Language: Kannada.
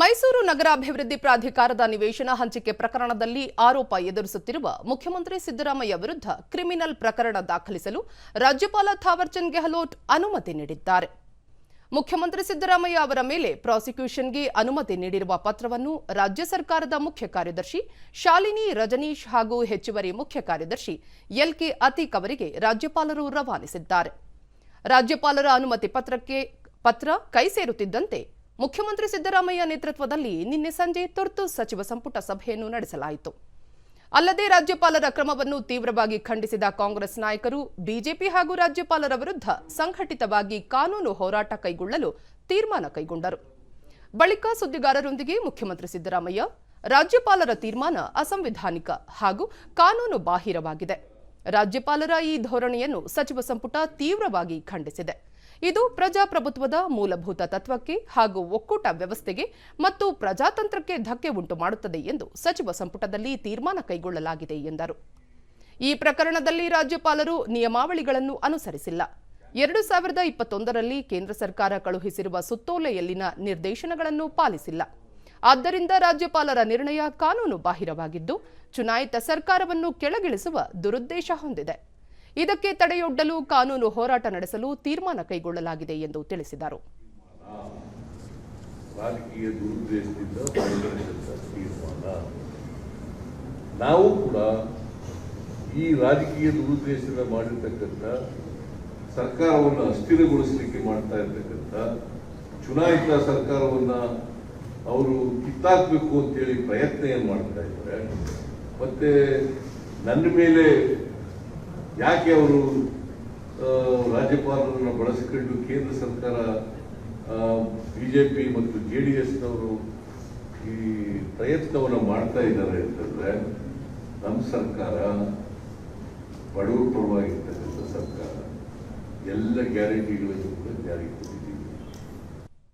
ಮೈಸೂರು ನಗರಾಭಿವೃದ್ಧಿ ಪ್ರಾಧಿಕಾರದ ನಿವೇಶನ ಹಂಚಿಕೆ ಪ್ರಕರಣದಲ್ಲಿ ಆರೋಪ ಎದುರಿಸುತ್ತಿರುವ ಮುಖ್ಯಮಂತ್ರಿ ಸಿದ್ದರಾಮಯ್ಯ ವಿರುದ್ಧ ಕ್ರಿಮಿನಲ್ ಪ್ರಕರಣ ದಾಖಲಿಸಲು ರಾಜ್ಯಪಾಲ ಥಾವರ್ಚಂದ್ ಗೆಹ್ಲೋಟ್ ಅನುಮತಿ ನೀಡಿದ್ದಾರೆ. ಮುಖ್ಯಮಂತ್ರಿ ಸಿದ್ದರಾಮಯ್ಯ ಅವರ ಮೇಲೆ ಪ್ರಾಸಿಕ್ಯೂಷನ್ಗೆ ಅನುಮತಿ ನೀಡಿರುವ ಪತ್ರವನ್ನು ರಾಜ್ಯ ಸರ್ಕಾರದ ಮುಖ್ಯ ಕಾರ್ಯದರ್ಶಿ ಶಾಲಿನಿ ರಜನೀಶ್ ಹಾಗೂ ಹೆಚ್ಚುವರಿ ಮುಖ್ಯ ಕಾರ್ಯದರ್ಶಿ ಎಲ್ಕೆ ಅತೀಕ್ ಅವರಿಗೆ ರಾಜ್ಯಪಾಲರು ರವಾನಿಸಿದ್ದಾರೆ. ರಾಜ್ಯಪಾಲರ ಅನುಮತಿ ಪತ್ರಕ್ಕೆ ಪತ್ರ ಕೈ ಸೇರುತ್ತಿದ್ದಂತೆ ಮುಖ್ಯಮಂತ್ರಿ ಸಿದ್ದರಾಮಯ್ಯ ನೇತೃತ್ವದಲ್ಲಿ ನಿನ್ನೆ ಸಂಜೆ ತುರ್ತು ಸಚಿವ ಸಂಪುಟ ಸಭೆಯನ್ನು ನಡೆಸಲಾಯಿತು. ಅಲ್ಲದೆ ರಾಜ್ಯಪಾಲರ ಕ್ರಮವನ್ನು ತೀವ್ರವಾಗಿ ಖಂಡಿಸಿದ ಕಾಂಗ್ರೆಸ್ ನಾಯಕರು, ಬಿಜೆಪಿ ಹಾಗೂ ರಾಜ್ಯಪಾಲರ ವಿರುದ್ಧ ಸಂಘಟಿತವಾಗಿ ಕಾನೂನು ಹೋರಾಟ ಕೈಗೊಳ್ಳಲು ತೀರ್ಮಾನ ಕೈಗೊಂಡರು. ಬಳಿಕ ಸುದ್ದಿಗಾರರೊಂದಿಗೆ ಮುಖ್ಯಮಂತ್ರಿ ಸಿದ್ದರಾಮಯ್ಯ, ರಾಜ್ಯಪಾಲರ ತೀರ್ಮಾನ ಅಸಂವಿಧಾನಿಕ ಹಾಗೂ ಕಾನೂನು ಬಾಹಿರವಾಗಿದೆ. ರಾಜ್ಯಪಾಲರ ಈ ಧೋರಣೆಯನ್ನು ಸಚಿವ ಸಂಪುಟ ತೀವ್ರವಾಗಿ ಖಂಡಿಸಿದೆ. ಇದು ಪ್ರಜಾಪ್ರಭುತ್ವದ ಮೂಲಭೂತ ತತ್ವಕ್ಕೆ ಹಾಗೂ ಒಕ್ಕೂಟ ವ್ಯವಸ್ಥೆಗೆ ಮತ್ತು ಪ್ರಜಾತಂತ್ರಕ್ಕೆ ಧಕ್ಕೆ ಉಂಟು ಮಾಡುತ್ತದೆ ಎಂದು ಸಚಿವ ಸಂಪುಟದಲ್ಲಿ ತೀರ್ಮಾನ ಕೈಗೊಳ್ಳಲಾಗಿದೆ ಎಂದರು. ಈ ಪ್ರಕರಣದಲ್ಲಿ ರಾಜ್ಯಪಾಲರು ನಿಯಮಾವಳಿಗಳನ್ನು ಅನುಸರಿಸಿಲ್ಲ. ಎರಡು ಸಾವಿರದ ಇಪ್ಪತ್ತೊಂದರಲ್ಲಿ ಕೇಂದ್ರ ಸರ್ಕಾರ ಕಳುಹಿಸಿರುವ ಸುತ್ತೋಲೆಯಲ್ಲಿನ ನಿರ್ದೇಶನಗಳನ್ನು ಪಾಲಿಸಿಲ್ಲ. ಆದ್ದರಿಂದ ರಾಜ್ಯಪಾಲರ ನಿರ್ಣಯ ಕಾನೂನು ಬಾಹಿರವಾಗಿದ್ದು, ಚುನಾಯಿತ ಸರ್ಕಾರವನ್ನು ಕೆಳಗಿಳಿಸುವ ದುರುದ್ದೇಶ ಹೊಂದಿದೆ. ಇದಕ್ಕೆ ತಡೆಯೊಡ್ಡಲು ಕಾನೂನು ಹೋರಾಟ ನಡೆಸಲು ತೀರ್ಮಾನ ಕೈಗೊಳ್ಳಲಾಗಿದೆ ಎಂದು ತಿಳಿಸಿದರು. ನಾವು ಕೂಡ ಈ ರಾಜಕೀಯ ದುರುದ್ದೇಶದಿಂದ ಮಾಡಿರ್ತಕ್ಕಂಥ ಸರ್ಕಾರವನ್ನು ಅಸ್ಥಿರಗೊಳಿಸಲಿಕ್ಕೆ ಮಾಡ್ತಾ ಇರ್ತಕ್ಕಂಥ ಚುನಾಯಿತ ಸರ್ಕಾರವನ್ನು ಅವರು ಕಿತ್ತಾಕಬೇಕು ಅಂತೇಳಿ ಪ್ರಯತ್ನ ಏನು ಮಾಡ್ತಾ ಇದ್ದಾರೆ, ಮತ್ತೆ ನನ್ನ ಮೇಲೆ ಯಾಕೆ ಅವರು ರಾಜ್ಯಪಾಲರನ್ನು ಬಳಸಿಕೊಂಡು ಕೇಂದ್ರ ಸರ್ಕಾರ ಬಿಜೆಪಿ ಮತ್ತು ಜೆ ಡಿ ಎಸ್ನವರು ಈ ಪ್ರಯತ್ನವನ್ನು ಮಾಡ್ತಾ ಇದ್ದಾರೆ ಅಂತಂದ್ರೆ ನಮ್ಮ ಸರ್ಕಾರ ಬಡವರ ಪರವಾಗಿರ್ತಕ್ಕಂಥ ಸರ್ಕಾರ, ಎಲ್ಲ ಗ್ಯಾರಂಟಿಗಳನ್ನು ಕೂಡ ಜಾರಿಗೆ ತಂದಿದ್ದೀವಿ